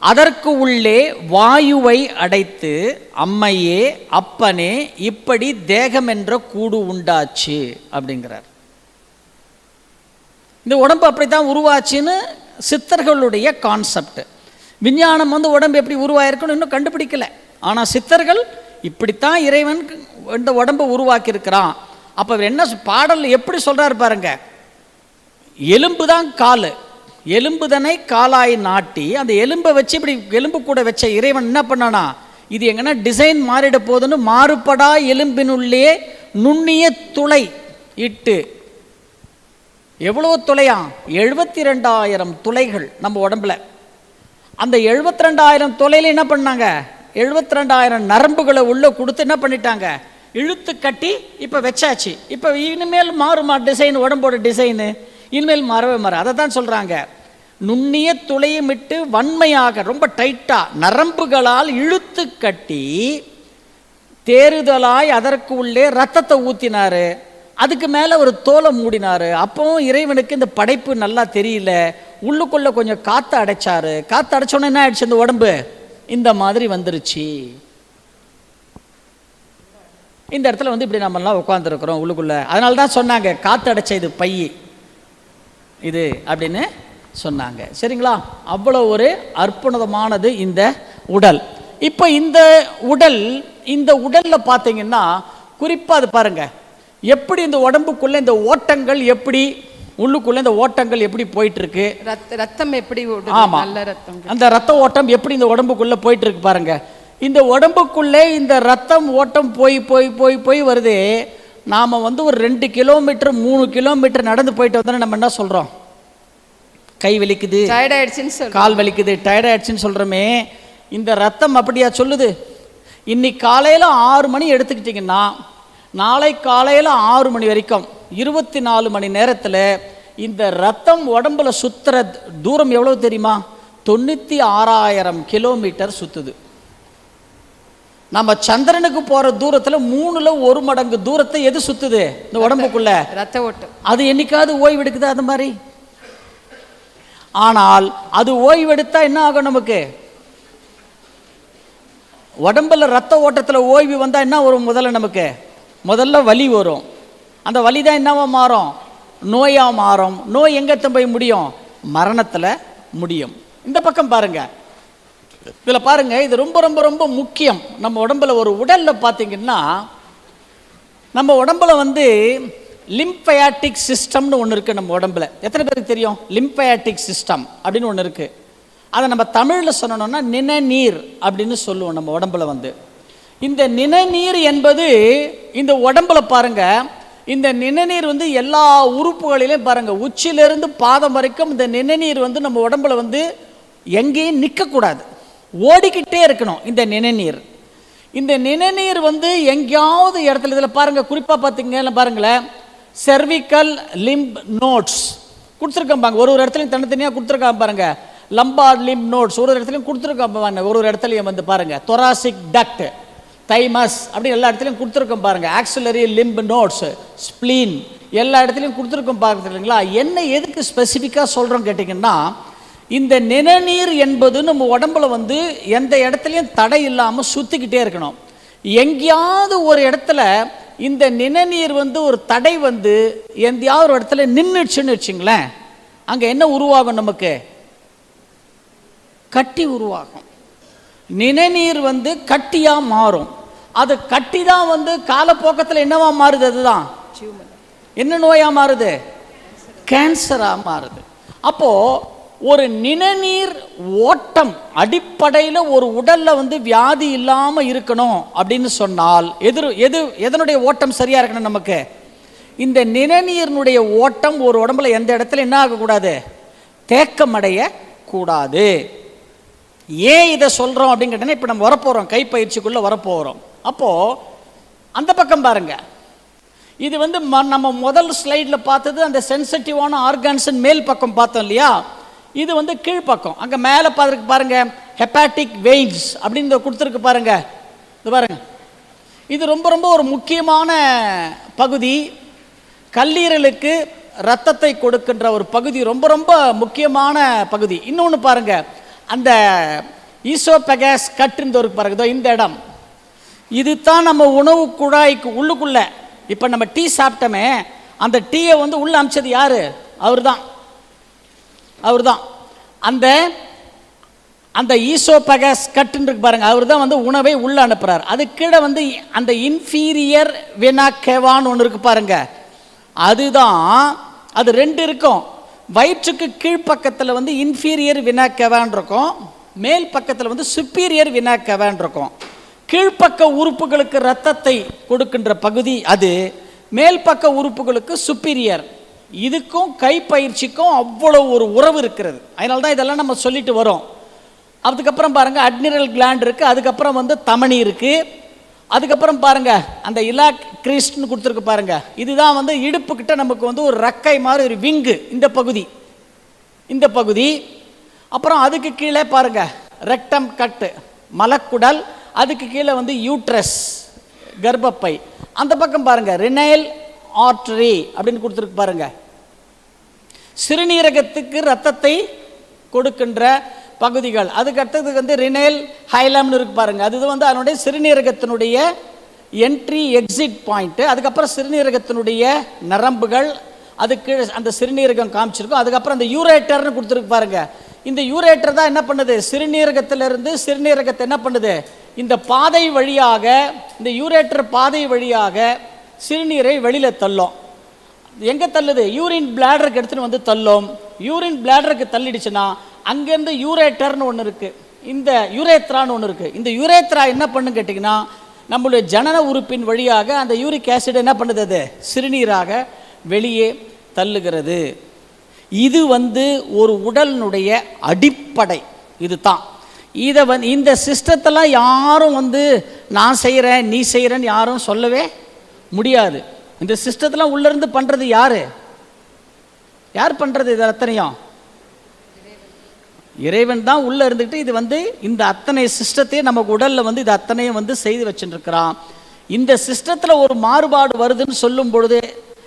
அதற்கு உள்ளே வாயுவை அடைத்து அம்மையே அப்பனே இப்படி தேகம் என்ற கூடு உண்டாச்சு அப்படிங்கிறார். இந்த உடம்பு அப்படி தான் உருவாச்சுன்னு சித்தர்களுடைய கான்செப்ட். விஞ்ஞானம் வந்து உடம்பு எப்படி உருவாயிருக்குன்னு இன்னும் கண்டுபிடிக்கல. ஆனால் சித்தர்கள் இப்படித்தான் இறைவன் இந்த உடம்பை உருவாக்கியிருக்கிறான். அப்போ அவர் என்ன பாடல் எப்படி சொல்கிறார் பாருங்க. எலும்பு தான் கால். எலும்புதனை காலாய் நாட்டி அந்த எலும்பை வச்சு இப்படி எலும்பு கூட வச்ச இறைவன் என்ன பண்ணானா இது எங்கன்னா டிசைன் மாறிட போகுதுன்னு மாறுபடா எலும்பினுள்ளே நுண்ணிய துளை இட்டு எவ்வளோ துளையா? எழுபத்தி ரெண்டாயிரம் துளைகள் நம்ம உடம்புல. அந்த எழுபத்தி ரெண்டாயிரம் துளையில என்ன பண்ணாங்க? எழுபத்தி ரெண்டாயிரம் நரம்புகளை உள்ள கொடுத்து என்ன பண்ணிட்டாங்க? இழுத்து கட்டி இப்போ வச்சாச்சு. இப்போ இனிமேல் மாறுமா டிசைன் உடம்போட டிசைனு இனிமேல் மாறவே மாற அதை தான் சொல்கிறாங்க நுண்ணிய துளையமிட்டு வன்மையாக ரொம்ப டைட்டாக நரம்புகளால் இழுத்து கட்டி தேறுதலாய் அதற்கு உள்ளே ரத்தத்தை ஊற்றினார் அதுக்கு மேலே ஒரு தோலை மூடினார். அப்பவும் இறைவனுக்கு இந்த படைப்பு நல்லா தெரியல. உள்ளுக்குள்ள கொஞ்சம் காற்று அடைச்சாரு. காற்று அடைச்சோன்னே என்ன ஆயிடுச்சு இந்த உடம்பு? இந்த மாதிரி வந்துருச்சு. இந்த இடத்துல வந்து இப்படி நம்மெல்லாம் உட்காந்துருக்குறோம் உள்ளுக்குள்ள. அதனால தான் சொன்னாங்க காற்று அடைச்ச இது பை. இது அப்படின்னு சொன்னாங்க. சரிங்களா? அவ்வளோ ஒரு அற்புதமானது இந்த உடல். இப்போ இந்த உடல் இந்த உடல்ல பார்த்தீங்கன்னா குறிப்பாக அது பாருங்க. எப்படி இந்த உடம்புக்குள்ள இந்த ஓட்டங்கள் எப்படி உள்ளுக்குள்ள இந்த ஓட்டங்கள் எப்படி போயிட்டு இருக்கு ரத்த ரத்தம் எப்படி ஓடுது? ஆமா. நல்ல ரத்தம். அந்த ரத்த ஓட்டம் எப்படி இந்த உடம்புக்குள்ள போயிட்டு இருக்கு பாருங்க. இந்த உடம்புக்குள்ளே இந்த ரத்தம் ஓட்டம் போய் போய் போய் போய் வருது. நாம வந்து ஒரு ரெண்டு கிலோமீட்டர் மூணு கிலோமீட்டர் நடந்து போயிட்டு வந்தோன்னா நம்ம என்ன சொல்றோம்? கை வலிக்குது டயர்ட் ஆயிடுச்சுன்னு கால் வலிக்குது டயர்ட் ஆயிடுச்சுன்னு சொல்கிறோமே இந்த ரத்தம் அப்படியா சொல்லுது? இன்னைக்கு காலையில் ஆறு மணி எடுத்துக்கிட்டிங்கன்னா நாளை காலையில் ஆறு மணி வரைக்கும் இருபத்தி நாலு மணி நேரத்தில் இந்த ரத்தம் உடம்புல சுத்துற தூரம் எவ்வளவு தெரியுமா? தொண்ணூற்றி ஆறாயிரம் கிலோமீட்டர் சுத்துது. நம்ம சந்திரனுக்கு போகிற தூரத்தில் மூணுல ஒரு மடங்கு தூரத்தை எது சுத்துது? இந்த உடம்புக்குள்ள. ரத்த ஓட்டம். அது என்னைக்காவது ஓய்வெடுக்குதா அது மாதிரி? ஆனால் அது ஓய்வெடுத்தா என்ன ஆகும் நமக்கு? உடம்புல ரத்த ஓட்டத்தில் ஓய்வு வந்தால் என்ன வரும் முதல்ல நமக்கு? முதல்ல வலி வரும். அந்த வலி தான் என்னவா மாறும்? நோயாக மாறும். நோய் எங்கே போய் முடியும்? மரணத்தில் முடியும். இந்த பக்கம் பாருங்க. இதில் பாருங்க இது ரொம்ப ரொம்ப ரொம்ப முக்கியம். நம்ம உடம்புல ஒரு உடலில் பார்த்தீங்கன்னா நம்ம உடம்புல வந்து லிம்பயாட்டிக் சிஸ்டம்னு ஒன்று இருக்குது நம்ம உடம்புல. எத்தனை பேருக்கு தெரியும்? லிம்பயாட்டிக் சிஸ்டம் அப்படின்னு ஒன்று இருக்குது அதை நம்ம தமிழில் சொல்லணும்னா நிணநீர் அப்படின்னு சொல்லுவோம் நம்ம உடம்புல வந்து. இந்த நிணநீர் என்பது இந்த உடம்புல பாருங்கள் இந்த நிணநீர் வந்து எல்லா உறுப்புகளிலும் பாருங்கள் உச்சிலிருந்து பாதம் வரைக்கும் இந்த நிணநீர் வந்து நம்ம உடம்புல வந்து எங்கேயும் நிற்கக்கூடாது ஓடிக்கிட்டே இருக்கணும் இந்த நிணநீர். இந்த நிணநீர் வந்து எங்கேயாவது இடத்துல இதில் பாருங்கள் குறிப்பாக பார்த்தீங்கன்னா பாருங்களேன். செர்விக்கல் லிம்ப் நோட்ஸ் கொடுத்துருக்கேன் பாருங்க. ஒரு ஒரு இடத்துலையும் தனித்தனியாக கொடுத்துருக்காங்க பாருங்க. லம்பார் லிம்ப் நோட்ஸ் ஒரு ஒரு இடத்துலையும் கொடுத்துருக்கோம் பாருங்க. ஒரு ஒரு இடத்துலையும் வந்து பாருங்க. தொராசிக் டக்ட் தைமஸ் அப்படி எல்லா இடத்துலையும் கொடுத்துருக்கோம் பாருங்க. ஆக்சிலரி லிம்ப் நோட்ஸ் ஸ்ப்ளீன் எல்லா இடத்துலையும் கொடுத்துருக்கோம் பார்க்குறீங்களா? இல்லைங்களா என்ன எதுக்கு ஸ்பெசிஃபிக்காக சொல்கிறோம் கேட்டிங்கன்னா இந்த நிணநீர் என்பது நம்ம உடம்புல வந்து எந்த இடத்துலையும் தடை இல்லாமல் சுற்றிக்கிட்டே இருக்கணும். எங்கேயாவது ஒரு இடத்துல இந்த நிணநீர் வந்து ஒரு தடை வந்து எங்கேயாவது ஒரு இடத்துல நின்றுச்சுன்னு வச்சுங்களேன் அங்கே என்ன உருவாகும் நமக்கு? கட்டி உருவாகும். நிணநீர் வந்து கட்டியாக மாறும். அது கட்டி தான் வந்து காலப்போக்கத்தில் என்னவா மாறுது அதுதான்? என்ன நோயா மாறுது? கேன்சரா மாறுது. அப்போ ஒரு நிணநீர் ஓட்டம் அடிப்படையில் ஒரு உடலில் வந்து வியாதி இல்லாமல் இருக்கணும் அப்படின்னு சொன்னால் எதிர் எது எதனுடைய ஓட்டம் சரியாக இருக்கணும் நமக்கு? இந்த நிணநீரினுடைய ஓட்டம் ஒரு உடம்புல எந்த இடத்துல என்ன ஆகக்கூடாது? தேக்கமடைய கூடாது. ஏன் இதை சொல்கிறோம் அப்படின்னு கேட்டீங்கன்னா இப்போ நம்ம வரப்போகிறோம் கைப்பயிற்சிக்குள்ளே வரப்போகிறோம் அப்போது அந்த பக்கம் பாருங்கள் இது வந்து ம- நம்ம முதல் ஸ்லைடில் பார்த்தது அந்த சென்சிட்டிவான ஆர்கான்ஸின் மேல் பக்கம் பார்த்தோம் இல்லையா? இது வந்து கீழ்ப்பக்கம். அங்கே மேலே பார்த்துருக்கு பாருங்கள் ஹெப்பாட்டிக் வெயின்ஸ் அப்படின்னு கொடுத்துருக்கு பாருங்கள் இது பாருங்க. இது ரொம்ப ரொம்ப ஒரு முக்கியமான பகுதி. கல்லீரலுக்கு ரத்தத்தை கொடுக்கின்ற ஒரு பகுதி ரொம்ப ரொம்ப முக்கியமான பகுதி. இன்னொன்று பாருங்கள் அந்த ஈசோபெகஸ் கட்டுன்ற ஒரு பாருங்க. இந்த இடம். இதுதான் நம்ம உணவு குழாய்க்கு உள்ளுக்குள்ளே. இப்போ நம்ம டீ சாப்பிட்டோமே அந்த டீயை வந்து உள்ள அமிச்சது யார்? அவர் தான் அவர் தான் அந்த அந்த ஈசோபகஸ் கட்டுன்னு இருக்கு பாருங்க அவர் தான் வந்து உணவை உள்ள அனுப்புறார். அது கீழே வந்து அந்த இன்ஃபீரியர் வினாக்கெவான்னு ஒன்று இருக்கு பாருங்க. அதுதான் அது ரெண்டு இருக்கும். வயிற்றுக்கு கீழ்ப்பக்கத்தில் வந்து இன்ஃபீரியர் வினாக்கெவான் இருக்கும். மேல் பக்கத்தில் வந்து சுப்பீரியர் வினாக்கெவான் இருக்கும். கீழ்ப்பக்க உறுப்புகளுக்கு ரத்தத்தை கொடுக்கின்ற பகுதி அது. மேல் பக்க உறுப்புகளுக்கு சுப்பீரியர் இதுக்கும் கைப்பயிற்சிக்கும் அவ்வளோ ஒரு உறவு இருக்கிறது. அதனால தான் இதெல்லாம் நம்ம சொல்லிட்டு வரோம். அதுக்கப்புறம் பாருங்கள் அட்மிரல் கிளாண்ட் இருக்குது அதுக்கப்புறம் வந்து தமணி இருக்குது அதுக்கப்புறம் பாருங்கள் அந்த இலா கிறிஸ்ட்னு கொடுத்துருக்கு பாருங்கள் இதுதான் வந்து இடுப்புக்கிட்ட நமக்கு வந்து ஒரு ரக்கை மாதிரி ஒரு விங்கு இந்த பகுதி. இந்த பகுதி. அப்புறம் அதுக்கு கீழே பாருங்க ரெக்டம் கட்டு மலக்குடல். அதுக்கு கீழே வந்து யூட்ரஸ் கர்ப்பப்பை. அந்த பக்கம் பாருங்கள் ரினைல் ஆர்டரி அப்படின்னு கொடுத்துருக்கு பாருங்க. சிறுநீரகத்துக்கு ரத்தத்தை கொடுக்கின்ற பகுதிகள். அதுக்கு அடுத்தது வந்து ரினேல் ஹைலம்னு இருக்கு பாருங்க. அது வந்து அதனுடைய சிறுநீரகத்தினுடைய என்ட்ரி எக்ஸிட் பாயிண்ட்டு அதுக்கப்புறம் சிறுநீரகத்தினுடைய நரம்புகள் அதுக்கு அந்த சிறுநீரகம் காமிச்சிருக்கும். அதுக்கப்புறம் அந்த யூரேட்டர்னு கொடுத்துருக்கு பாருங்க. இந்த யூரேட்டர் தான் என்ன பண்ணுது? சிறுநீரகத்திலிருந்து சிறுநீரகத்தை என்ன பண்ணுது? இந்த பாதை வழியாக இந்த யூரேட்டர் பாதை வழியாக சிறுநீரை வெளியில் தள்ளும். எங்கே தள்ளுது? யூரின் பிளாடருக்கு எடுத்துன்னு வந்து தள்ளும். யூரின் பிளாடருக்கு தள்ளிடுச்சுன்னா அங்கேருந்து யூரேட்டர்னு ஒன்று இருக்குது இந்த யூரேத்ரான்னு ஒன்று இருக்குது இந்த யூரேத்ரா என்ன பண்ணுன்னு கேட்டிங்கன்னா நம்மளுடைய ஜனன உறுப்பின் வழியாக அந்த யூரிக் ஆசிட் என்ன பண்ணுது அது? சிறுநீராக வெளியே தள்ளுகிறது. இது வந்து ஒரு உடலினுடைய அடிப்படை. இதுதான். இதை வந்து இந்த சிஸ்டத்தெல்லாம் யாரும் வந்து நான் செய்கிறேன் நீ செய்கிறேன்னு யாரும் சொல்லவே முடியாது. இந்த சிஸ்டத்தெல்லாம் உள்ளேருந்து பண்ணுறது யாரு? யார் பண்ணுறது இது அத்தனையும்? இறைவன் தான் உள்ளே இருந்துக்கிட்டு இது வந்து இந்த அத்தனை சிஸ்டத்தையும் நமக்கு உடலில் வந்து இது அத்தனையும் வந்து செய்து வச்சுட்டுருக்கிறான் இந்த சிஸ்டத்தில் ஒரு மாறுபாடு வருதுன்னு சொல்லும் பொழுது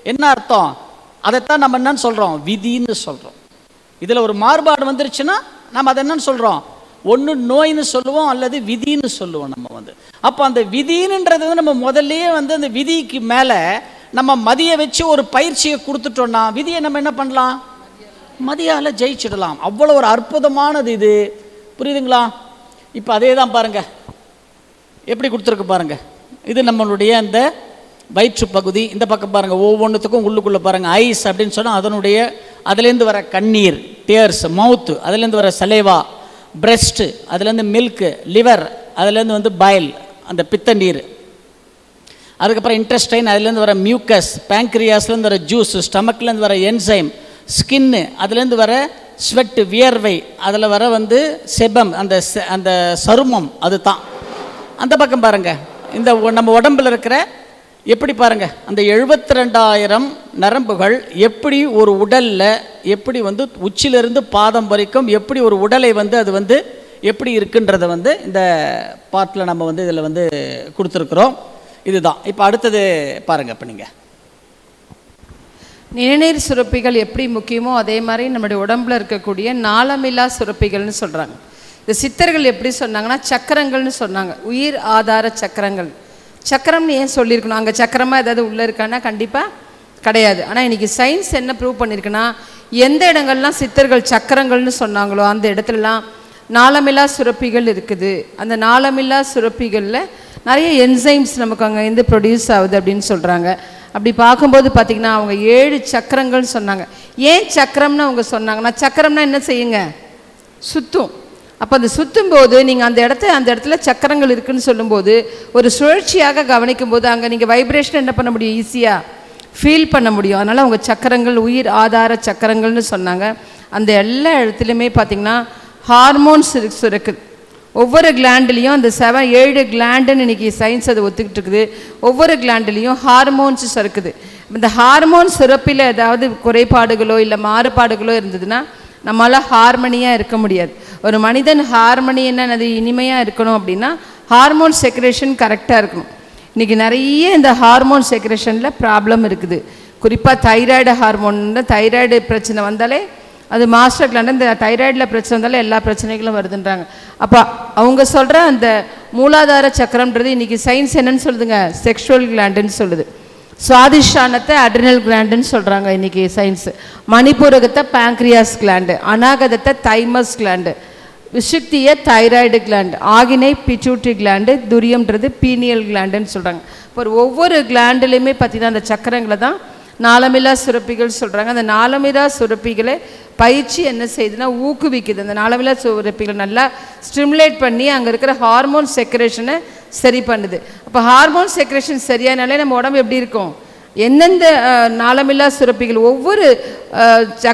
என்ன அர்த்தம்? அதைத்தான் நம்ம என்னன்னு சொல்கிறோம் விதின்னு சொல்கிறோம் இதில் ஒரு மாறுபாடு வந்துருச்சுன்னா நம்ம அதை என்னன்னு சொல்கிறோம் ஒன்று நோயின்னு சொல்லுவோம் அல்லது விதின்னு சொல்லுவோம் நம்ம வந்து. அப்போ அந்த விதின்றது வந்து நம்ம முதல்லயே வந்து அந்த விதிக்கு மேலே நம்ம மதியை வச்சு ஒரு பயிற்சியை கொடுத்துட்டோம்னா விதியை நம்ம என்ன பண்ணலாம்? மதியால் ஜெயிச்சிடலாம். அவ்வளோ ஒரு அற்புதமானது இது. புரியுதுங்களா? இப்போ அதே தான் பாருங்க. எப்படி கொடுத்துருக்கு பாருங்க. இது நம்மளுடைய அந்த வயிற்று பகுதி. இந்த பக்கம் பாருங்க ஒவ்வொன்றுத்துக்கும் உள்ளுக்குள்ளே பாருங்க ஐஸ் அப்படின்னு சொன்னால் அதனுடைய அதுலேருந்து வர கண்ணீர் டேர்ஸ் மவுத்து அதுலேருந்து வர சலேவா பிரெஸ்ட்டு அதுலேருந்து மில்க்கு லிவர் அதுலேருந்து வந்து பயல் அந்த பித்த நீர் அதுக்கப்புறம் இன்ட்ரெஸ்டைன் அதுலேருந்து வர மியூக்கஸ் பேங்க்ரியாஸ்லேருந்து வர ஜூஸ் ஸ்டமக்லேருந்து வர என்சைம் ஸ்கின்னு அதுலேருந்து வர ஸ்வெட்டு வியர்வை அதில் வர வந்து செபம் அந்த அந்த சருமம் அது தான் அந்த பக்கம் பாருங்கள் இந்த நம்ம உடம்புல இருக்கிற எப்படி பாருங்க அந்த எழுபத்தி ரெண்டாயிரம் நரம்புகள் எப்படி ஒரு உடலில் எப்படி வந்து உச்சிலிருந்து பாதம் வரைக்கும் எப்படி ஒரு உடலை வந்து அது வந்து எப்படி இருக்குன்றத வந்து இந்த பாட்டில் நம்ம வந்து இதில் வந்து கொடுத்துருக்குறோம். இதுதான். இப்போ அடுத்தது பாருங்க இப்போ நீங்கள் நிணநீர் சுரப்பிகள் எப்படி முக்கியமோ அதே மாதிரி நம்முடைய உடம்புல இருக்கக்கூடிய நாளமில்லா சுரப்பிகள்னு சொல்கிறாங்க இந்த சித்தர்கள் எப்படி சொன்னாங்கன்னா சக்கரங்கள்னு சொன்னாங்க. உயிர் ஆதார சக்கரங்கள். சக்கரம்னு ஏன் சொல்லியிருக்கணும்? அங்கே சக்கரமாக ஏதாவது உள்ளே இருக்கான்னா கண்டிப்பாக கிடையாது. ஆனால் இன்றைக்கி சயின்ஸ் என்ன ப்ரூவ் பண்ணியிருக்குன்னா எந்த இடங்கள்லாம் சித்தர்கள் சக்கரங்கள்னு சொன்னாங்களோ அந்த இடத்துலலாம் நாளமில்லா சுரப்பிகள் இருக்குது. அந்த நாளமில்லா சுரப்பிகளில் நிறைய என்சைம்ஸ் நமக்கு அங்கே இருந்து ப்ரொடியூஸ் ஆகுது அப்படின்னு சொல்கிறாங்க அப்படி பார்க்கும்போது பார்த்திங்கன்னா அவங்க ஏழு சக்கரங்கள்னு சொன்னாங்க. ஏன் சக்கரம்னு அவங்க சொன்னாங்கன்னா சக்கரம்னா என்ன செய்யுங்க? சுத்தும். அப்போ அந்த சுற்றும் போது நீங்கள் அந்த இடத்த அந்த இடத்துல சக்கரங்கள் இருக்குன்னு சொல்லும்போது ஒரு சுழற்சியாக கவனிக்கும் போது அங்கே நீங்கள் வைப்ரேஷன் என்ன பண்ண முடியும்? ஈஸியாக ஃபீல் பண்ண முடியும். அதனால் அவங்க சக்கரங்கள் உயிர் ஆதார சக்கரங்கள்னு சொன்னாங்க. அந்த எல்லா இடத்துலையுமே பார்த்திங்கன்னா ஹார்மோன்ஸ் இருக்குது ஒவ்வொரு கிளாண்டுலேயும் அந்த செவன் ஏழு கிளாண்டுன்னு இன்றைக்கி சயின்ஸ் அதை ஒத்துக்கிட்டு இருக்குது. ஒவ்வொரு கிளாண்டுலேயும் ஹார்மோன்ஸ் சுரக்குது இந்த ஹார்மோன் சுரப்பில் ஏதாவது குறைபாடுகளோ இல்லை மாறுபாடுகளோ இருந்ததுன்னா நம்மளால் ஹார்மனியாக இருக்க முடியாது. ஒரு மனிதன் ஹார்மனி என்னது இனிமையாக இருக்கணும் அப்படின்னா ஹார்மோன் செக்ரேஷன் கரெக்டாக இருக்கணும். இன்றைக்கி நிறைய இந்த ஹார்மோன் செக்ரேஷனில் ப்ராப்ளம் இருக்குது. குறிப்பாக தைராய்டு ஹார்மோன் தைராய்டு பிரச்சனை வந்தாலே அது மாஸ்டர் கிளாண்ட் இந்த தைராய்டில் பிரச்சனை வந்தாலே எல்லா பிரச்சனைகளும் வருதுன்றாங்க. அப்போ அவங்க சொல்கிற அந்த மூலாதார சக்கரம்ன்றது இன்றைக்கி சயின்ஸ் என்னன்னு சொல்லுதுங்க? செக்ஷுவல் கிளாண்டுன்னு சொல்லுது. சுவாதிஷானத்தை அட்ரினல் கிளாண்டுன்னு சொல்கிறாங்க இன்றைக்கி சயின்ஸு மணிப்பூரகத்தை பேங்க்ரியாஸ் கிளாண்டு அநாகதத்தை தைமஸ் கிளாண்டு விசுக்திய தைராய்டு கிளாண்ட் ஆகினை பிச்சூட்ரி கிளாண்டு துரியம்ன்றது பீனியல் கிளாண்டுன்னு சொல்கிறாங்க இப்போ ஒவ்வொரு கிளாண்டுலையுமே பார்த்தீங்கன்னா அந்த சக்கரங்களை தான் நாளமில்லா சுரப்பிகள் சொல்கிறாங்க அந்த நாளமிலா சுரப்பிகளை பயிற்சி என்ன செய்யுதுன்னா ஊக்குவிக்குது. அந்த நாளமில்லா சுரப்பிகள் நல்லா ஸ்டிமுலேட் பண்ணி அங்கே இருக்கிற ஹார்மோன் செக்ரேஷனை சரி பண்ணுது. அப்போ ஹார்மோன் செக்ரேஷன் சரியானாலே நம்ம உடம்பு எப்படி இருக்கும்? எந்தெந்த நாளமில்லா சுரப்பிகள் ஒவ்வொரு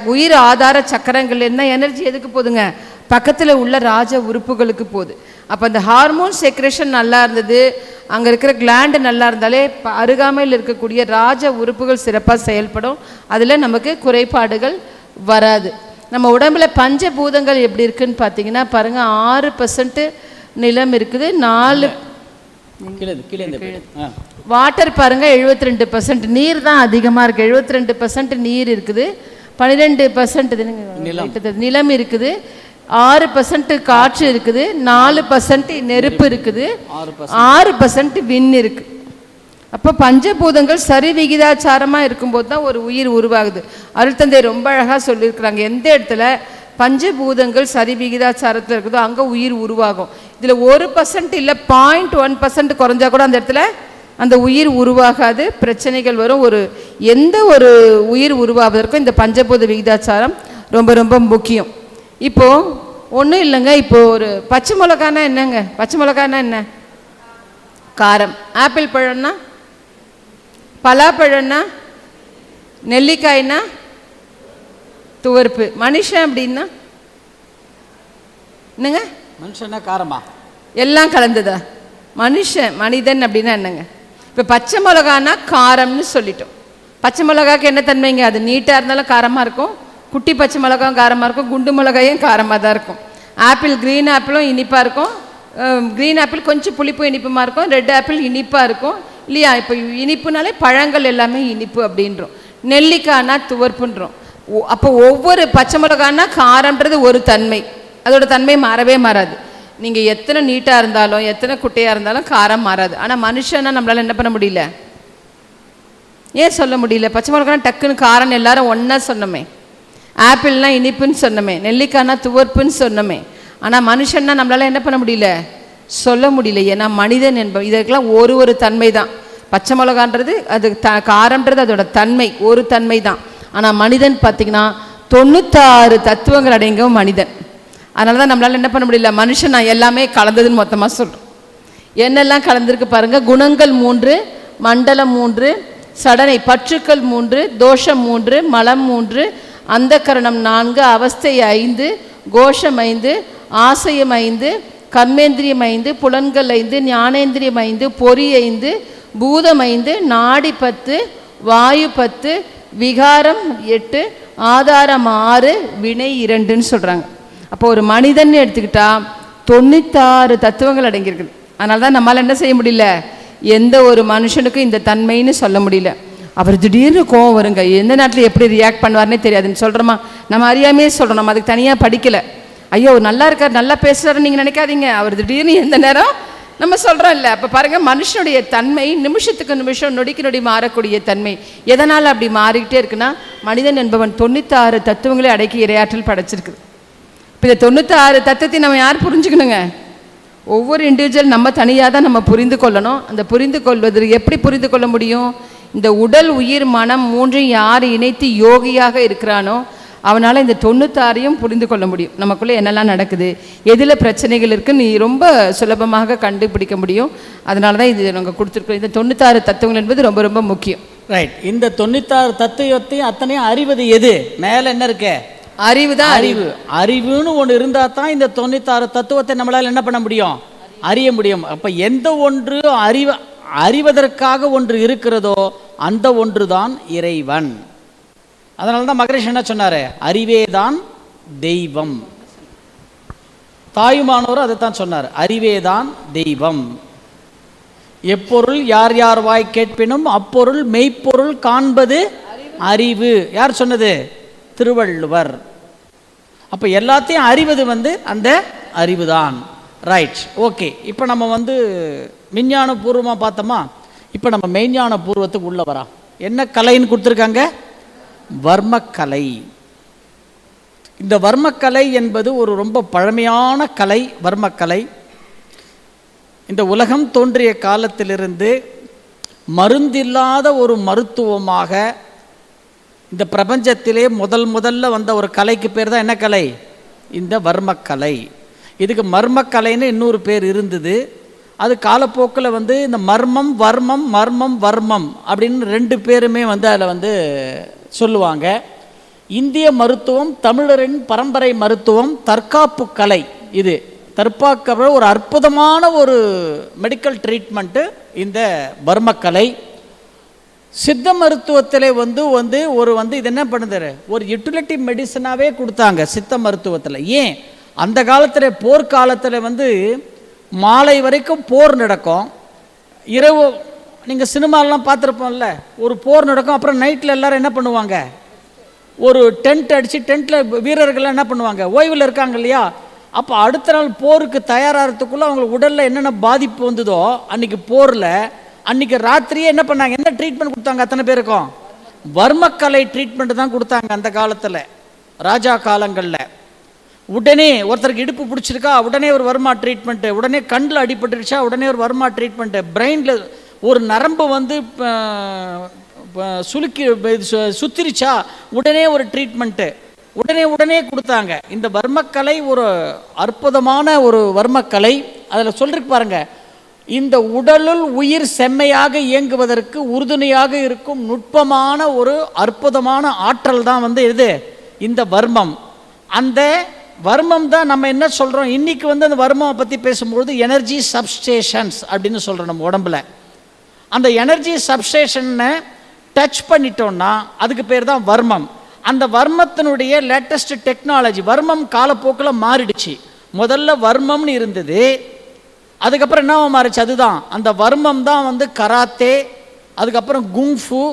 உயிர் ஆதார சக்கரங்கள் என்ன எனர்ஜி எதுக்கு போகுதுங்க பக்கத்தில் உள்ள ராஜ உறுப்புகளுக்கு போகுது அப்போ அந்த ஹார்மோன் செக்ரேஷன் நல்லா இருந்தது. அங்கே இருக்கிற கிளாண்டு நல்லா இருந்தாலே ப- அருகாமையில் இருக்கக்கூடிய ராஜ உறுப்புகள் சிறப்பாக செயல்படும். அதில் நமக்கு குறைபாடுகள் வராது. நம்ம உடம்புல பஞ்சபூதங்கள் எப்படி இருக்குன்னு பார்த்தீங்கன்னா பாருங்கள் ஆறு பர்சன்ட்டு நிலம் இருக்குது. நாலு வாட்டர் பாருங்க 72% ரெண்டு பர்சன்ட் நீர் தான் அதிகமாக இருக்குது 72% ரெண்டு பர்சன்ட் நீர் இருக்குது. பன்னிரெண்டு பர்சன்ட் நிலம். இருக்குது. ஆறு பர்சன்ட் காற்று இருக்குது. நாலு பர்சன்ட் நெருப்பு இருக்குது. ஆறு ஆறு பர்சன்ட் விண் இருக்கு. அப்போ பஞ்சபூதங்கள் சரி விகிதாச்சாரமாக இருக்கும்போது தான் ஒரு உயிர் உருவாகுது. அருள்தந்தை ரொம்ப அழகாக சொல்லியிருக்கிறாங்க. எந்த இடத்துல பஞ்சபூதங்கள் சரி விகிதாச்சாரத்தில் இருக்குதோ அங்கே உயிர் உருவாகும். இதில் ஒரு பர்சன்ட் இல்லை பாயிண்ட் ஒன் பர்சன்ட் குறைஞ்சா கூட அந்த இடத்துல அந்த உயிர் உருவாகாது பிரச்சனைகள் வரும். ஒரு எந்த ஒரு உயிர் உருவாவதற்கும் இந்த பஞ்சபூத விகிதாச்சாரம் ரொம்ப ரொம்ப முக்கியம். இப்போது ஒன்றும் இல்லைங்க. இப்போது ஒரு பச்சை மிளகானா என்னங்க? பச்சை மிளகானா என்ன? காரம். ஆப்பிள் பழம்னா? பலாப்பழம்னா? நெல்லிக்காய்னா? துவர்ப்பு. மனுஷன் அப்படின்னா? என்னங்க? மனுஷனா காரமா? எல்லாம் கலந்ததா? மனுஷன் மனிதன் அப்படின்னா என்னங்க? இப்போ பச்சை மிளகானா காரம்னு சொல்லிட்டோம். பச்சை மிளகாக்கு என்ன தன்மைங்க? அது நீட்டாக இருந்தாலும் காரமாக இருக்கும். குட்டி பச்சை மிளகாயும் காரமாக இருக்கும். குண்டு மிளகாயும் காரமாக தான் இருக்கும். ஆப்பிள் க்ரீன் ஆப்பிளும் இனிப்பாக இருக்கும். க்ரீன் ஆப்பிள் கொஞ்சம் புளிப்பு இனிப்புமா இருக்கும். ரெட் ஆப்பிள் இனிப்பாக இருக்கும். இல்லையா? இப்போ இனிப்புனாலே பழங்கள் எல்லாமே இனிப்பு அப்படின்றோம். நெல்லிக்காய்னா துவர்ப்புன்றோம். அப்போ ஒவ்வொரு பச்சை மிளகான்னா காரம்ன்றது ஒரு தன்மை. அதோட தன்மை மாறவே மாறாது. நீங்கள் எத்தனை நீட்டாக இருந்தாலும் எத்தனை குட்டையாக இருந்தாலும் காரம் மாறாது. ஆனால் மனுஷனா நம்மளால் என்ன பண்ண முடியல? ஏன் சொல்ல முடியல? பச்சை மிளகானா டக்குன்னு காரம் எல்லாரும் ஒன்றா சொன்னோமே. ஆப்பிள்னா இனிப்புன்னு சொன்னோமே. நெல்லிக்காய்னா துவர்ப்புன்னு சொன்னோமே. ஆனால் மனுஷன்னா நம்மளால் என்ன பண்ண முடியல? சொல்ல முடியல. ஏன்னா மனிதன் என்ப இதற்கெல்லாம் ஒரு ஒரு தன்மை தான் பச்சை மிளகான்றது அது த காரம்ன்றது அதோட தன்மை. ஒரு தன்மை தான் ஆனால் மனிதன் பார்த்திங்கன்னா தொண்ணூத்தாறு தத்துவங்கள் அடங்கும் மனிதன். அதனால தான் நம்மளால் என்ன பண்ண முடியல? மனுஷன் நான் எல்லாமே கலந்ததுன்னு மொத்தமாக சொல்கிறோம் என்னெல்லாம் கலந்துருக்கு பாருங்கள் குணங்கள் மூன்று மண்டலம் மூன்று சடனை பற்றுக்கள் மூன்று தோஷம் மூன்று மலம் மூன்று அந்தக்கரணம் நான்கு அவஸ்தை ஐந்து கோஷம் ஐந்து ஆசையம் ஐந்து கர்மேந்திரியம் ஐந்து புலன்கள் ஐந்து ஞானேந்திரியம் ஐந்து பொறி ஐந்து பூதம் ஐந்து நாடி பத்து வாயு பத்து விகாரம் எட்டு ஆதாரம் ஆறு வினை இரண்டுன்னு சொல்கிறாங்க அப்போ ஒரு மனிதன் எடுத்துக்கிட்டா தொண்ணூத்தாறு தத்துவங்கள் அடங்கியிருக்குது. அதனால தான் நம்மளால் என்ன செய்ய முடியல? எந்த ஒரு மனுஷனுக்கும் இந்த தன்மைன்னு சொல்ல முடியல. அவர் திடீர்னு கோவம் வருங்க. எந்த நேரத்தில் எப்படி ரியாக்ட் பண்ணுவார்னே தெரியாதுன்னு சொல்கிறோமா நம்ம அறியாமே சொல்கிறோம் நம்ம அதுக்கு தனியாக படிக்கல. ஐயோ அவர் நல்லா இருக்கார் நல்லா பேசுகிறாருன்னு நீங்கள் நினைக்காதீங்க. அவர் திடீர்னு எந்த நேரம் நம்ம சொல்கிறோம் இல்லை. அப்போ பாருங்கள் மனுஷனுடைய தன்மை நிமிஷத்துக்கு நிமிஷம் நொடிக்கு நொடி மாறக்கூடிய தன்மை. எதனால் அப்படி மாறிக்கிட்டே இருக்குன்னா மனிதன் என்பவன் தொண்ணூத்தாறு தத்துவங்களை அடக்கி இரையாற்றல் படைச்சிருக்குது. இப்போ இந்த ஆறு தத்துவத்தை நம்ம யார் புரிஞ்சுக்கணுங்க? ஒவ்வொரு இண்டிவிஜுவல் நம்ம தனியாக தான் நம்ம புரிந்து கொள்ளணும். அந்த புரிந்து கொள்வது எப்படி புரிந்து கொள்ள முடியும்? இந்த உடல் உயிர் மனம் மூன்றையும் யார் இணைத்து யோகியாக இருக்கிறானோ அவனால் இந்த தொண்ணூத்தாறையும் புரிந்து கொள்ள முடியும். நமக்குள்ளே என்னெல்லாம் நடக்குது? எதில் பிரச்சனைகள் இருக்குன்னு நீ ரொம்ப சுலபமாக கண்டுபிடிக்க முடியும். அதனால தான் இது நாங்கள் கொடுத்துருக்கோம் இந்த தொண்ணூத்தாறு தத்துவங்கள் என்பது ரொம்ப ரொம்ப முக்கியம். ரைட் இந்த தொண்ணூத்தாறு தத்துவத்தையும் அத்தனையும் அறிவது எது? மேலே என்ன இருக்கு? அறிவு தான் அறிவு. அறிவுன்னு ஒன்று இருந்தால் தான் இந்த தொண்ணூத்தாறு தத்துவத்தை நம்மளால் என்ன பண்ண முடியும்? அறிய முடியும். அப்போ எந்த ஒன்று அறிவ அறிவதற்காக ஒன்று இருக்கிறதோ அந்த ஒன்று தான் இறைவன். அதனால தான் மகரிஷ் என்ன சொன்னார்? அறிவேதான் தெய்வம். தாயுமானவர் அதைத்தான் சொன்னார். அறிவேதான் தெய்வம். எப்பொருள் யார் யார் வாய் கேட்பினும் அப்பொருள் மெய்ப்பொருள் காண்பது அறிவு. யார் சொன்னது? திருவள்ளுவர். அப்போ எல்லாத்தையும் அறிவது வந்து அந்த அறிவு தான் ரைட் ஓகே இப்போ நம்ம வந்து விஞ்ஞான பூர்வமாக பார்த்தோமா? இப்போ நம்ம மெய்ஞான பூர்வத்துக்கு உள்ளே வரா. என்ன கலைன்னு கொடுத்துருக்காங்க? வர்மக்கலை. இந்த வர்மக்கலை என்பது ஒரு ரொம்ப பழமையான கலை வர்மக்கலை. இந்த உலகம் தோன்றிய காலத்திலிருந்து மருந்தில்லாத ஒரு மருத்துவமாக இந்த பிரபஞ்சத்திலே முதல் முதல்ல வந்த ஒரு கலைக்கு பேர் தான் என்ன கலை? இந்த வர்மக்கலை. இதுக்கு மர்மக்கலைன்னு இன்னொரு பேர் இருந்தது. அது காலப்போக்கில் வந்து இந்த மர்மம் வர்மம் மர்மம் வர்மம் அப்படின்னு ரெண்டு பேருமே வந்து அதில் வந்து சொல்லுவாங்க. இந்திய மருத்துவம் தமிழரின் பரம்பரை மருத்துவம் தற்காப்பு கலை இது. தற்காக்க ஒரு அற்புதமான ஒரு மெடிக்கல் ட்ரீட்மெண்ட்டு இந்த வர்மக்கலை. சித்த மருத்துவத்தில் வந்து வந்து ஒரு வந்து இது என்ன பண்ணுது ஒரு யூட்டிலிட்டி மெடிசனாகவே கொடுத்தாங்க சித்த மருத்துவத்தில். ஏன்? அந்த காலத்தில் போர்க்காலத்தில் வந்து மாலை வரைக்கும் போர் நடக்கும். இரவு நீங்கள் சினிமாலெலாம் பார்த்துருப்போம்ல ஒரு போர் நடக்கும் அப்புறம் நைட்டில் எல்லோரும் என்ன பண்ணுவாங்க? ஒரு டென்ட் அடித்து டென்ட்டில் வீரர்கள்லாம் என்ன பண்ணுவாங்க? ஓய்வில் இருக்காங்க இல்லையா? அப்போ அடுத்த நாள் போருக்கு தயாராகிறதுக்குள்ளே அவங்களுக்கு உடலில் என்னென்ன பாதிப்பு வந்ததோ அன்றைக்கி போரில் அன்னைக்கு ராத்திரியே என்ன பண்ணாங்க? என்ன ட்ரீட்மெண்ட் கொடுத்தாங்க அத்தனை பேருக்கும்? வர்மக்கலை ட்ரீட்மெண்ட் தான் கொடுத்தாங்க அந்த காலத்தில் ராஜா காலங்களில். உடனே ஒருத்தருக்கு இடுப்பு பிடிச்சிருக்கா உடனே ஒரு வர்மா ட்ரீட்மெண்ட்டு உடனே கண்ணில் அடிபட்டுருச்சா உடனே ஒரு வர்மா ட்ரீட்மெண்ட்டு பிரெயினில் ஒரு நரம்பு வந்து சுலுக்கி சு- சுத்திருச்சா உடனே ஒரு ட்ரீட்மெண்ட்டு உடனே உடனே கொடுத்தாங்க. இந்த வர்மக்கலை ஒரு அற்புதமான ஒரு வர்மக்கலை. அதில் சொல்லிருக்கு பாருங்கள் இந்த உடலுள் உயிர் செம்மையாக இயங்குவதற்கு உறுதுணையாக இருக்கும் நுட்பமான ஒரு அற்புதமான ஆற்றல் தான் வந்து இது இந்த வர்மம். அந்த வர்மம் தான் நம்ம என்ன சொல்கிறோம் இன்றைக்கி வந்து அந்த வர்மம் பற்றி பேசும்பொழுது எனர்ஜி சப்ஸ்டேஷன்ஸ் அப்படின்னு சொல்கிறோம் நம்ம உடம்புல. அந்த எனர்ஜி சப்ஸ்டேஷனை டச் பண்ணிட்டோம்னா அதுக்கு பேர் தான் வர்மம். அந்த வர்மத்தினுடைய லேட்டஸ்ட் டெக்னாலஜி வர்மம் காலப்போக்கில் மாறிடுச்சு. முதல்ல வர்மம்னு இருந்தது அதுக்கப்புறம் என்னவா மாறிச்சு? அதுதான். அந்த வர்மம் தான் வந்து கராத்தே அதுக்கப்புறம் குங்ஃபு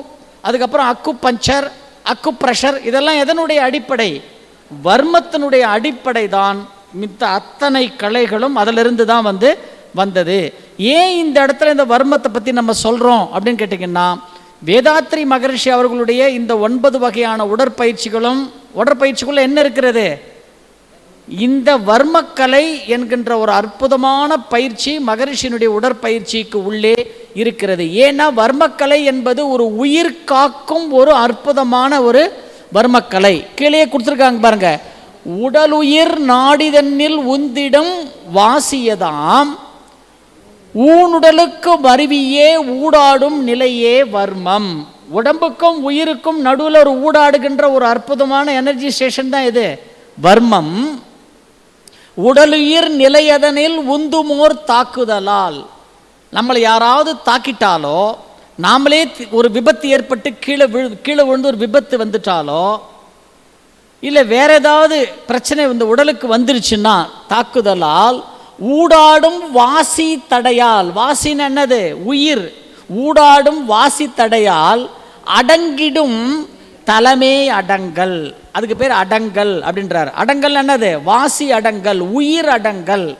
அதுக்கப்புறம் அக்கு பஞ்சர் அக்கு ப்ரெஷர் இதெல்லாம் எதனுடைய அடிப்படை? வர்மத்தினுடைய அடிப்படை தான் மித்த அத்தனை கலைகளும் அதிலிருந்து தான் வந்து வந்தது. ஏன் இந்த இடத்துல இந்த வர்மத்தை பற்றி நம்ம சொல்கிறோம் அப்படின்னு கேட்டிங்கன்னா வேதாத்ரி மகரிஷி அவர்களுடைய இந்த ஒன்பது வகையான உடற்பயிற்சிகளும் உடற்பயிற்சிக்குள்ளே என்ன இருக்கிறது? இந்த வர்மக்கலை என்கின்ற ஒரு அற்புதமான பயிற்சி மகரிஷியினுடைய உடற்பயிற்சிக்கு உள்ளே இருக்கிறது. ஏன்னா வர்மக்கலை என்பது ஒரு உயிர் காக்கும் ஒரு அற்புதமான ஒரு வர்மக்கலை. கீழே கொடுத்துருக்காங்க பாருங்க. உடலுயிர் நாடிதன்னில் உந்திடம் வாசியதாம். ஊனுடலுக்கு மருவியே ஊடாடும் நிலையே வர்மம். உடம்புக்கும் உயிருக்கும் நடுவில் ஒரு ஊடாடுகின்ற ஒரு அற்புதமான எனர்ஜி ஸ்டேஷன் தான் இது. வர்மம். உடலுயிர் நிலையதனில் உந்துமோர் தாக்குதலால். நம்மளை யாராவது தாக்கிட்டாலோ நாமளே ஒரு விபத்து ஏற்பட்டு கீழே விழு கீழே விழுந்து ஒரு விபத்து வந்துட்டாலோ இல்லை வேற ஏதாவது பிரச்சனை இந்த உடலுக்கு வந்துருச்சுன்னா தாக்குதலால் ஊடாடும் வாசி தடையால் வாசின்னு என்னது? உயிர். ஊடாடும் வாசி தடையால் அடங்கிடும் தலைமே அடங்கல். அதுக்கு பேர் அடங்கல் அப்படின்றார். அடங்கல் என்னது? வாசி அடங்கல் உயிர் அடங்கல்.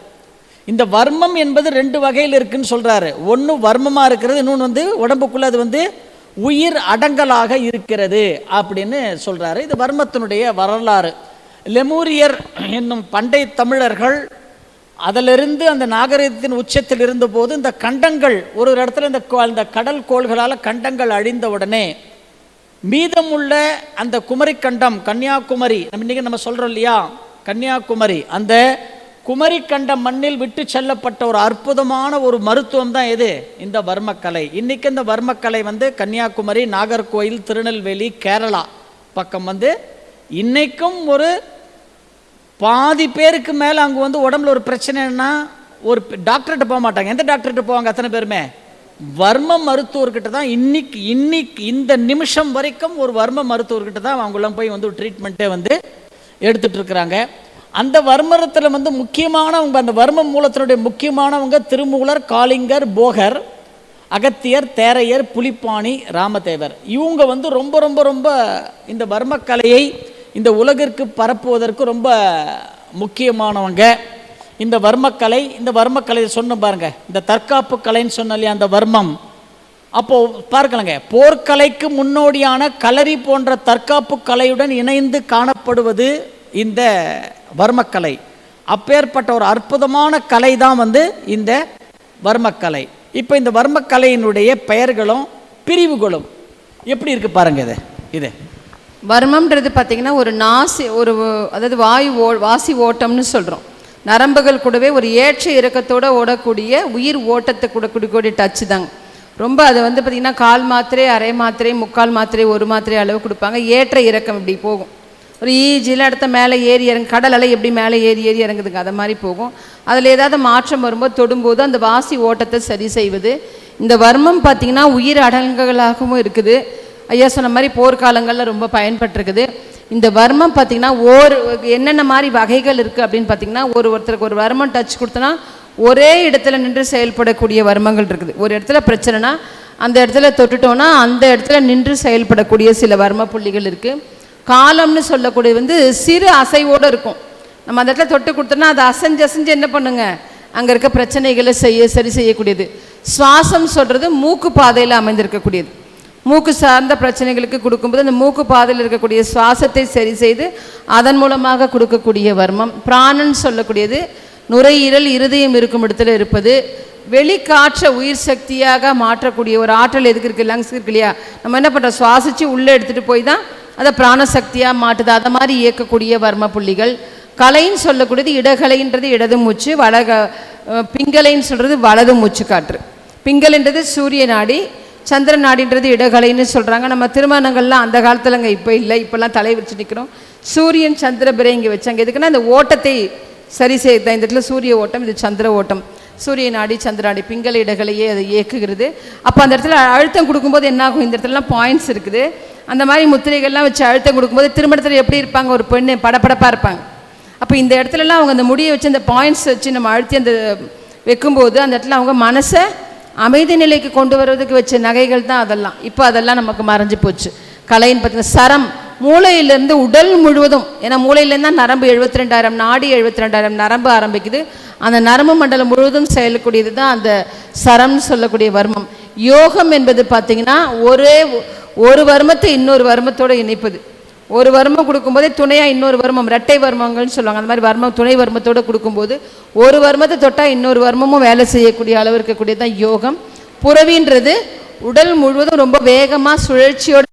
இந்த வர்மம் என்பது ரெண்டு வகையில் இருக்குன்னு சொல்கிறாரு ஒன்று வர்மமாக இருக்கிறது இன்னொன்று வந்து உடம்புக்குள்ள அது வந்து உயிர் அடங்கலாக இருக்கிறது அப்படின்னு சொல்கிறாரு இது வர்மத்தினுடைய வரலாறு. லெமூரியர் என்னும் பண்டை தமிழர்கள் அதிலிருந்து அந்த நாகரிகத்தின் உச்சத்தில் இருந்தபோது இந்த கண்டங்கள் ஒரு ஒரு இடத்துல இந்த கோ- இந்த கடல் கோள்களால் கண்டங்கள் அழிந்த உடனே மீதமுள்ள அந்த குமரி கண்டம் கன்னியாகுமரி நம்ம இன்னைக்கு நம்ம சொல்றோம் இல்லையா? கன்னியாகுமரி. அந்த குமரி கண்ட மண்ணில் விட்டு செல்லப்பட்ட ஒரு அற்புதமான ஒரு மருத்துவம் தான் எது? இந்த வர்மக்கலை. இன்னைக்கு இந்த வர்மக்கலை வந்து கன்னியாகுமரி நாகர்கோயில் திருநெல்வேலி கேரளா பக்கம் வந்து இன்னைக்கும் ஒரு பாதி பேருக்கு மேலே அங்கே வந்து உடம்புல ஒரு பிரச்சனைன்னா ஒரு டாக்டர்கிட்ட போக மாட்டாங்க. எந்த டாக்டர்கிட்ட போவாங்க அத்தனை பேருமே? வர்ம மருத்துவர்கிட்ட தான் இன்னைக்கு இன்னைக்கு இந்த நிமிஷம் வரைக்கும் ஒரு வர்ம மருத்துவர்கிட்ட தான் அவங்களாம் போய் வந்து ட்ரீட்மெண்ட்டே வந்து எடுத்துகிட்டு இருக்கிறாங்க. அந்த வர்மரத்தில் வந்து முக்கியமானவங்க அந்த வர்ம மூலத்தினுடைய முக்கியமானவங்க திருமூலர் காளிங்கர் போகர் அகத்தியர் தேரையர் புலிப்பாணி ராமதேவர். இவங்க வந்து ரொம்ப ரொம்ப ரொம்ப இந்த வர்மக்கலையை இந்த உலகிற்கு பரப்புவதற்கு ரொம்ப முக்கியமானவங்க. இந்த வர்மக்கலை இந்த வர்மக்கலை சொன்ன பாருங்க. இந்த தற்காப்பு கலைன்னு சொன்ன இல்லையா அந்த வர்மம். அப்போ பார்க்கலங்க போர்க்கலைக்கு முன்னோடியான களரி போன்ற தற்காப்பு கலையுடன் இணைந்து காணப்படுவது இந்த வர்மக்கலை. அப்பேற்பட்ட ஒரு அற்புதமான கலை தான் வந்து இந்த வர்மக்கலை. இப்போ இந்த வர்மக்கலையினுடைய பெயர்களும் பிரிவுகளும் எப்படி இருக்கு பாருங்க இது இது. வர்மம்ன்றது பார்த்தீங்கன்னா ஒரு நாசி ஒரு அதாவது வாயு ஓ வாசி ஓட்டம்னு சொல்கிறோம் நரம்புகள் கூடவே ஒரு ஏற்ற இறக்கத்தோடு ஓடக்கூடிய உயிர் ஓட்டத்தை கூட கூடிய டச்சு தாங்க. ரொம்ப அது வந்து பார்த்திங்கன்னா கால் மாத்திரை அரை மாத்திரை முக்கால் மாத்திரை ஒரு மாத்திரை அளவு கொடுப்பாங்க. ஏற்ற இறக்கம் இப்படி போகும். ஒரு ஈஜியில் அடுத்த மேலே ஏறி இறங்கு கடல் அலை எப்படி மேலே ஏறி ஏறி இறங்குதுங்க அது மாதிரி போகும். அதில் ஏதாவது மாற்றம் வரும்போது தொடும்போது அந்த வாசி ஓட்டத்தை சரி செய்வது. இந்த வர்மம் பார்த்திங்கன்னா உயிர் அடங்குகளாகவும் இருக்குது. ஐயா சொன்ன மாதிரி போர்க்காலங்களில் ரொம்ப பயன்பட்டிருக்குது. இந்த வர்மம் பார்த்திங்கன்னா ஒரு என்னென்ன மாதிரி வகைகள் இருக்குது அப்படின்னு பார்த்தீங்கன்னா ஒரு ஒருத்தருக்கு ஒரு வர்மம் டச் கொடுத்தனா ஒரே இடத்துல நின்று செயல்படக்கூடிய வர்மங்கள் இருக்குது. ஒரு இடத்துல பிரச்சனைனா அந்த இடத்துல தொட்டுட்டோன்னா அந்த இடத்துல நின்று செயல்படக்கூடிய சில வர்ம புள்ளிகள் இருக்குது காலம்னு சொல்லக்கூடிய வந்து சிறு அசைவோடு இருக்கும். நம்ம அந்த இடத்துல தொட்டு கொடுத்தோன்னா அது அசைஞ்சு அசைஞ்சு என்ன பண்ணுங்க? அங்கே இருக்க பிரச்சனைகளை செய்ய சரி செய்யக்கூடியது. சுவாசம் சொல்கிறது மூக்கு பாதையில் அமைந்திருக்கக்கூடியது. மூக்கு சார்ந்த பிரச்சனைகளுக்கு கொடுக்கும்போது அந்த மூக்கு பாதையில் இருக்கக்கூடிய சுவாசத்தை சரி செய்து அதன் மூலமாக கொடுக்கக்கூடிய வர்மம். பிராணன் சொல்லக்கூடியது நுரையீரல் இருதயம் இருக்கும் இடத்துல இருப்பது. வெளிக்காற்றை உயிர் சக்தியாக மாற்றக்கூடிய ஒரு ஆற்றல் எதுக்கு இருக்குது லங்ஸ் இருக்கு இல்லையா? நம்ம என்ன பண்ணுறோம் சுவாசித்து உள்ளே எடுத்துகிட்டு போய் தான் அதை பிராணசக்தியாக மாட்டுது. அதை மாதிரி இயக்கக்கூடிய வர்ம புள்ளிகள். கலைன்னு சொல்லக்கூடியது இடகலைன்றது இடது மூச்சு வலக பிங்கலைன்னு சொல்கிறது வலது மூச்சு காற்று. பிங்கலைன்றது சூரிய நாடி சந்திர நாடின்றது இடகலைன்னு சொல்கிறாங்க நம்ம திருமணங்கள்லாம் அந்த காலத்துலங்க இப்போ இல்லை. இப்போல்லாம் தலை வச்சு நிற்கிறோம் சூரியன் சந்திர பிறை இங்கே வச்சாங்க. எதுக்குன்னா அந்த ஓட்டத்தை சரி செய்த இந்த இடத்துல சூரிய ஓட்டம் இது சந்திர ஓட்டம். சூரிய நாடி சந்திர நாடி பிங்கல இடகலையே அதை இயக்குகிறது. அப்போ அந்த இடத்துல அழுத்தம் கொடுக்கும்போது என்ன ஆகும்? இந்த இடத்துலலாம் பாயிண்ட்ஸ் இருக்குது. அந்த மாதிரி முத்திரைகள்லாம் வச்சு அழுத்தம் கொடுக்கும்போது திருமணத்தில் எப்படி இருப்பாங்க? ஒரு பெண்ணு படப்படப்பாக இருப்பாங்க. அப்போ இந்த இடத்துலலாம் அவங்க அந்த முடியை வச்சு அந்த பாயிண்ட்ஸ் வச்சு நம்ம அழுத்தி அந்த வைக்கும்போது அந்த இடத்துல அவங்க மனசை அமைதி நிலைக்கு கொண்டு வர்றதுக்கு வச்ச நகைகள் தான் அதெல்லாம். இப்போ அதெல்லாம் நமக்கு மறைஞ்சு போச்சு. கலைன்னு பார்த்தீங்கன்னா சரம் மூளையிலேருந்து உடல் முழுவதும் ஏன்னா மூளையிலேருந்து தான் நரம்பு எழுபத்தி ரெண்டாயிரம் நாடி எழுபத்தி ரெண்டாயிரம் நரம்பு ஆரம்பிக்குது. அந்த நரம்பு மண்டலம் முழுவதும் செயலக்கூடியது தான் அந்த சரம்னு சொல்லக்கூடிய வர்மம். யோகம் என்பது பார்த்தீங்கன்னா ஒரே ஒரு வர்மத்தை இன்னொரு வர்மத்தோடு இணைப்பது. ஒரு வர்மம் கொடுக்கும்போதே துணையாக இன்னொரு வர்மம் ரெட்டை வர்மங்கள்னு சொல்லுவாங்க. அந்த மாதிரி வர்மம் துணை வர்மத்தோடு கொடுக்கும்போது ஒரு வர்மத்தை தொட்டால் இன்னொரு வர்மமும் வேலை செய்யக்கூடிய அளவு இருக்கக்கூடியது தான் யோகம். புறவின்றது உடல் முழுவதும் ரொம்ப வேகமாக சுழற்சியோடு